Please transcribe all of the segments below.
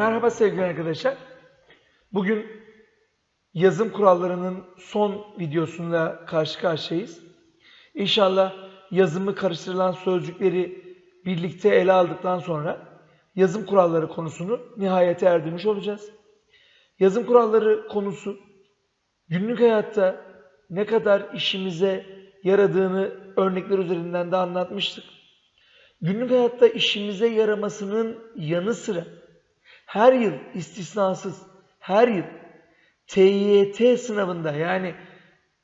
Merhaba sevgili arkadaşlar. Bugün yazım kurallarının son videosunda karşı karşıyayız. İnşallah yazımı karıştırılan sözcükleri birlikte ele aldıktan sonra yazım kuralları konusunu nihayete erdirmiş olacağız. Yazım kuralları konusu günlük hayatta ne kadar işimize yaradığını örnekler üzerinden de anlatmıştık. Günlük hayatta işimize yaramasının yanı sıra her yıl istisnasız her yıl TYT sınavında yani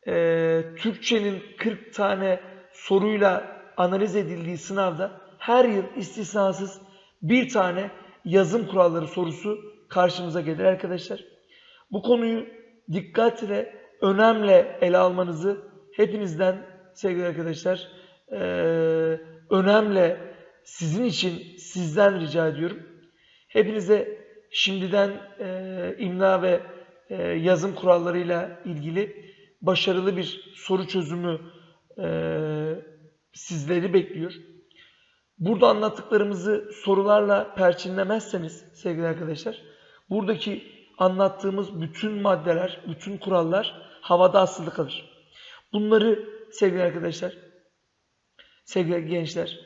e, Türkçenin 40 tane soruyla analiz edildiği sınavda her yıl istisnasız bir tane yazım kuralları sorusu karşımıza gelir arkadaşlar. Bu konuyu dikkatle, önemle ele almanızı hepinizden sevgili arkadaşlar e, önemle sizin için sizden rica ediyorum. Hepinize şimdiden e, imla ve e, yazım kurallarıyla ilgili başarılı bir soru çözümü e, sizleri bekliyor. Burada anlattıklarımızı sorularla perçinlemezseniz sevgili arkadaşlar, buradaki anlattığımız bütün maddeler, bütün kurallar havada asılı kalır. Bunları sevgili arkadaşlar, sevgili gençler,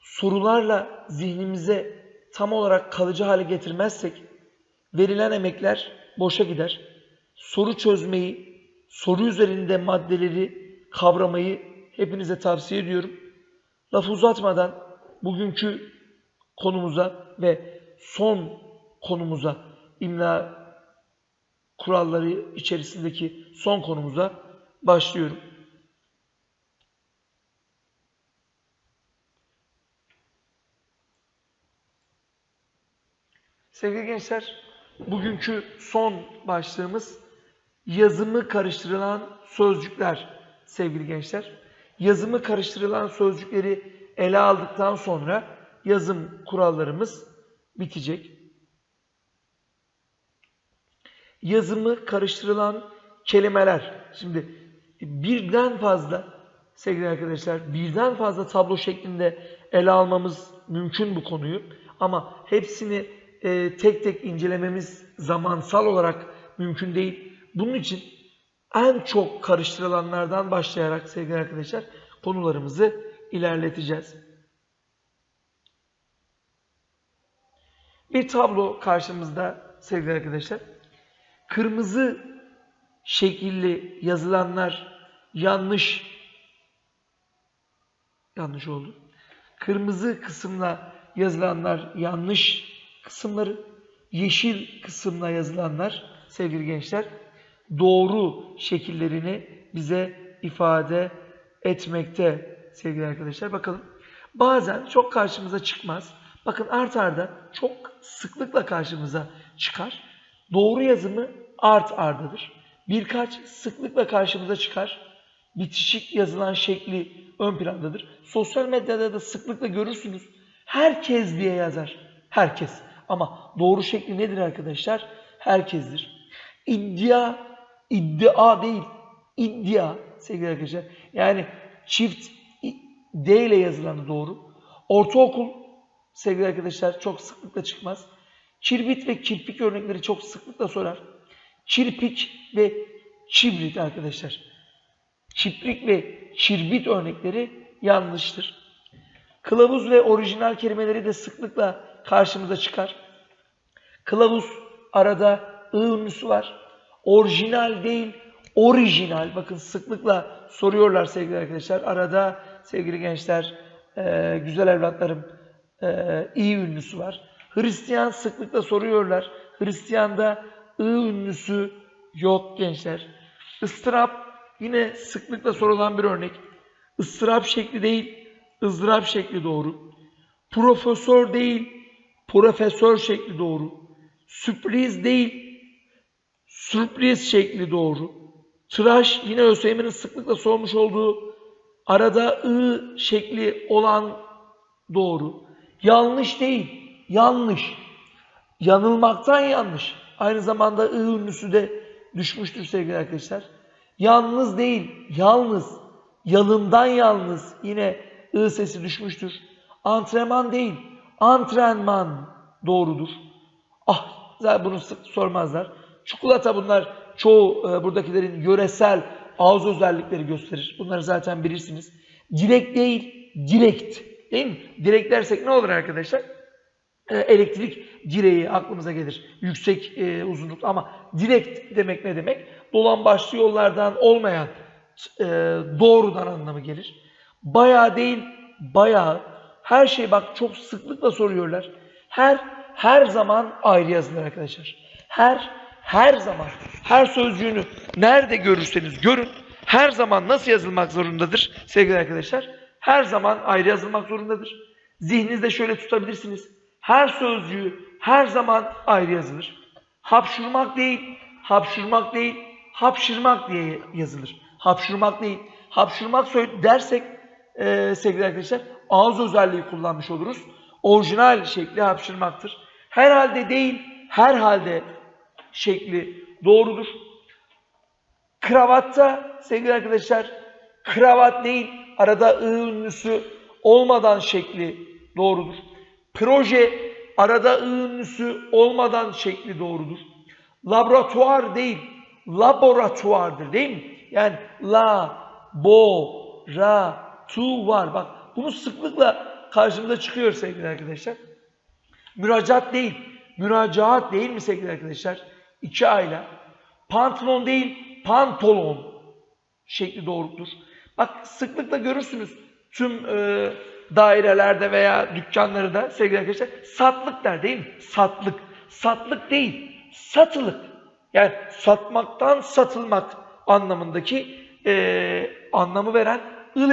sorularla zihnimize tam olarak kalıcı hale getirmezsek verilen emekler boşa gider. Soru çözmeyi, soru üzerinde maddeleri kavramayı hepinize tavsiye ediyorum. Lafı uzatmadan bugünkü konumuza ve son konumuza imla kuralları içerisindeki son konumuza başlıyorum. Sevgili gençler, bugünkü son başlığımız yazımı karıştırılan sözcükler sevgili gençler. Yazımı karıştırılan sözcükleri ele aldıktan sonra yazım kurallarımız bitecek. Yazımı karıştırılan kelimeler. Şimdi birden fazla sevgili arkadaşlar birden fazla tablo şeklinde ele almamız mümkün bu konuyu. Ama hepsini e, tek tek incelememiz zamansal olarak mümkün değil. Bunun için en çok karıştırılanlardan başlayarak sevgili arkadaşlar konularımızı ilerleteceğiz. Bir tablo karşımızda sevgili arkadaşlar. Kırmızı şekilli yazılanlar yanlış yanlış oldu. Kırmızı kısımla yazılanlar yanlış kısımları, yeşil kısımla yazılanlar sevgili gençler doğru şekillerini bize ifade etmekte sevgili arkadaşlar. Bakalım bazen çok karşımıza çıkmaz. Bakın art arda çok sıklıkla karşımıza çıkar. Doğru yazımı art ardadır. Birkaç sıklıkla karşımıza çıkar. Bitişik yazılan şekli ön plandadır. Sosyal medyada da sıklıkla görürsünüz. Herkes diye yazar. Herkes. Ama doğru şekli nedir arkadaşlar? Herkesdir. İddia, iddia değil. İddia sevgili arkadaşlar. Yani çift D ile yazılanı doğru. Ortaokul sevgili arkadaşlar çok sıklıkla çıkmaz. Kirbit ve kirpik örnekleri çok sıklıkla sorar. Kirpik ve çibrit arkadaşlar. Çiprik ve kirbit örnekleri yanlıştır. Kılavuz ve orijinal kelimeleri de sıklıkla karşımıza çıkar. Kılavuz arada ı var. Orijinal değil, orijinal. Bakın sıklıkla soruyorlar sevgili arkadaşlar. Arada sevgili gençler, e, güzel evlatlarım, e, i ünlüsü var. Hristiyan sıklıkla soruyorlar. Hristiyan'da ı ünlüsü yok gençler. Istırap yine sıklıkla sorulan bir örnek. Istırap şekli değil, ızdırap şekli doğru. Profesör değil, profesör şekli doğru. Sürpriz değil, sürpriz şekli doğru. Tıraş yine ÖSYM'nin sıklıkla sormuş olduğu arada ı şekli olan doğru. Yanlış değil, yanlış. Yanılmaktan yanlış. Aynı zamanda ı ünlüsü de düşmüştür sevgili arkadaşlar. Yalnız değil, yalnız. Yalından yalnız. Yine ı sesi düşmüştür. Antrenman değil, antrenman doğrudur. Ah zaten bunu sık sormazlar. Çikolata bunlar çoğu e, buradakilerin yöresel ağız özellikleri gösterir. Bunları zaten bilirsiniz. Direkt değil, direkt. Değil mi? Direkt dersek ne olur arkadaşlar? E, elektrik direği aklımıza gelir. Yüksek e, uzunlukta ama direkt demek ne demek? Dolan başlı yollardan olmayan e, doğrudan anlamı gelir. Bayağı değil, bayağı. Her şey bak çok sıklıkla soruyorlar. Her her zaman ayrı yazılır arkadaşlar. Her her zaman her sözcüğünü nerede görürseniz görün her zaman nasıl yazılmak zorundadır sevgili arkadaşlar? Her zaman ayrı yazılmak zorundadır. Zihninizde şöyle tutabilirsiniz. Her sözcüğü her zaman ayrı yazılır. Hapşurmak değil, hapşurmak değil, hapşırmak diye yazılır. Hapşurmak değil. Hapşurmak dersek e, sevgili arkadaşlar ağız özelliği kullanmış oluruz. Orijinal şekli hapşırmaktır. Herhalde değil, herhalde şekli doğrudur. Kravatta sevgili arkadaşlar kravat değil arada ı ünlüsü olmadan şekli doğrudur. Proje arada ı ünlüsü olmadan şekli doğrudur. Laboratuvar değil laboratuvardır değil mi? Yani la, bo, ra, tu var. Bak bunu sıklıkla karşımıza çıkıyor sevgili arkadaşlar. Müracaat değil. Müracaat değil mi sevgili arkadaşlar? İki ayla. Pantolon değil, pantolon şekli doğrudur. Bak sıklıkla görürsünüz tüm e, dairelerde veya dükkanları da sevgili arkadaşlar satlık der değil mi? Satlık. Satlık değil, satılık. Yani satmaktan satılmak anlamındaki e, anlamı veren ıl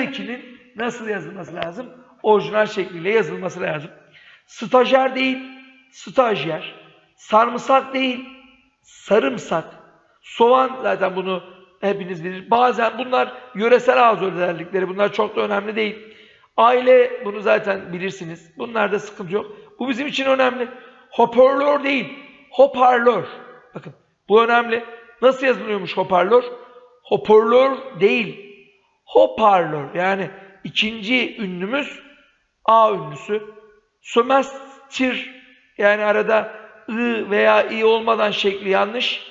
nasıl yazılması lazım? Orijinal şekliyle yazılması lazım. Stajyer değil, stajyer. Sarımsak değil, sarımsak. Soğan zaten bunu hepiniz bilir. Bazen bunlar yöresel ağız özellikleri. Bunlar çok da önemli değil. Aile bunu zaten bilirsiniz. Bunlarda sıkıntı yok. Bu bizim için önemli. Hoparlör değil, hoparlör. Bakın bu önemli. Nasıl yazılıyormuş hoparlör? Hoparlör değil, hoparlör. Yani ikinci ünlümüz A ünlüsü. Sömestir yani arada I veya I olmadan şekli yanlış.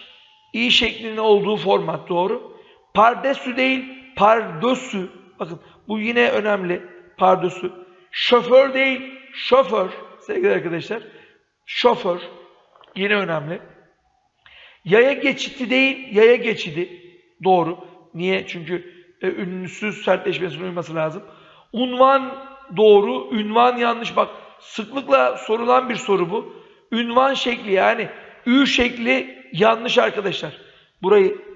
I şeklinin olduğu format doğru. Pardesü değil, pardösü. Bakın bu yine önemli. Pardösü. Şoför değil, şoför. Sevgili arkadaşlar. Şoför. Yine önemli. Yaya geçidi değil, yaya geçidi. Doğru. Niye? Çünkü e, ünlüsüz sertleşmesine uyması lazım. Unvan doğru, ünvan yanlış. Bak sıklıkla sorulan bir soru bu. Ünvan şekli yani ü şekli yanlış arkadaşlar. Burayı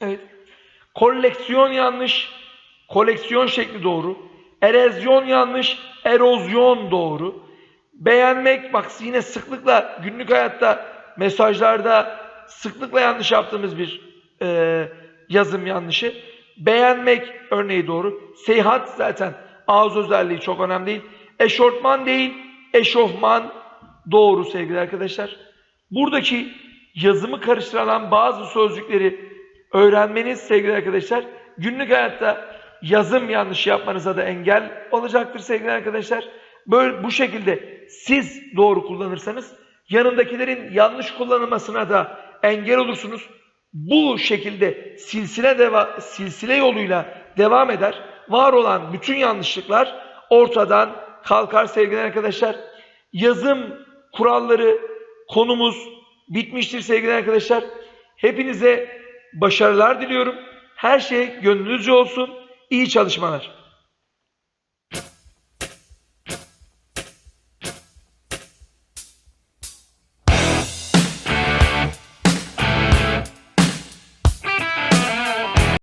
Evet. Koleksiyon yanlış. Koleksiyon şekli doğru. Erozyon yanlış. Erozyon doğru. Beğenmek bak yine sıklıkla günlük hayatta mesajlarda sıklıkla yanlış yaptığımız bir e, yazım yanlışı. Beğenmek örneği doğru. Seyahat zaten ağız özelliği çok önemli değil. Eşortman değil, eşofman doğru sevgili arkadaşlar. Buradaki yazımı karıştıran bazı sözcükleri öğrenmeniz sevgili arkadaşlar günlük hayatta yazım yanlış yapmanıza da engel olacaktır sevgili arkadaşlar. Böyle bu şekilde siz doğru kullanırsanız yanındakilerin yanlış kullanılmasına da engel olursunuz. Bu şekilde silsile deva silsile yoluyla devam eder. Var olan bütün yanlışlıklar ortadan kalkar sevgili arkadaşlar. Yazım kuralları konumuz bitmiştir sevgili arkadaşlar. Hepinize başarılar diliyorum. Her şey gönlünüzce olsun. İyi çalışmalar.